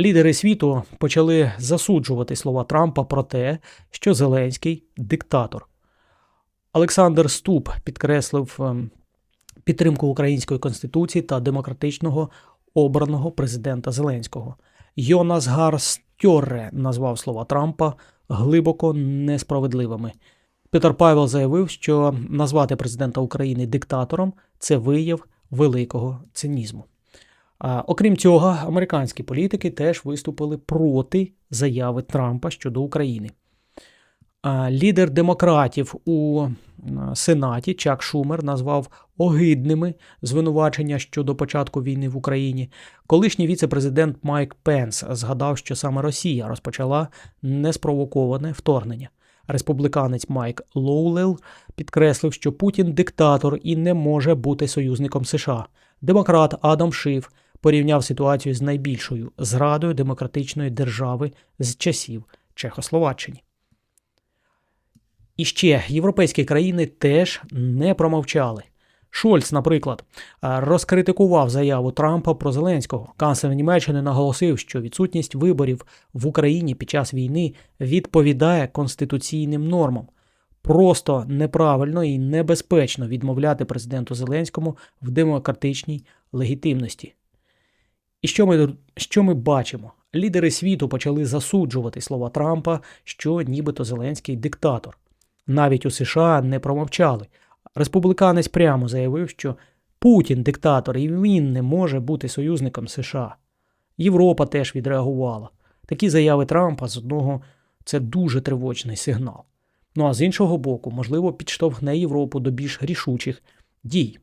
Лідери світу почали засуджувати слова Трампа про те, що Зеленський диктатор. Олександр Ступ підкреслив ем, підтримку української конституції та демократичного обраного президента Зеленського. Йонас Гарстьоре назвав слова Трампа глибоко несправедливими. Петер Павел заявив, що назвати президента України диктатором це вияв великого цинізму. Окрім цього, американські політики теж виступили проти заяви Трампа щодо України. Лідер демократів у Сенаті Чак Шумер назвав огидними звинувачення щодо початку війни в Україні. Колишній віце-президент Майк Пенс згадав, що саме Росія розпочала неспровоковане вторгнення. Республіканець Майк Лоулел підкреслив, що Путін диктатор і не може бути союзником США. Демократ Адам Шиф порівняв ситуацію з найбільшою зрадою демократичної держави з часів Чехословаччини. І ще європейські країни теж не промовчали. Шольц, наприклад, розкритикував заяву Трампа про Зеленського. Канцлер Німеччини наголосив, що відсутність виборів в Україні під час війни відповідає конституційним нормам. Просто неправильно і небезпечно відмовляти президенту Зеленському в демократичній легітимності. І що ми, що ми бачимо? Лідери світу почали засуджувати слова Трампа, що нібито Зеленський диктатор. Навіть у США не промовчали. Республіканець прямо заявив, що Путін диктатор і він не може бути союзником США. Європа теж відреагувала. Такі заяви Трампа з одного це дуже тривожний сигнал. Ну а з іншого боку, можливо, підштовхне Європу до більш рішучих дій.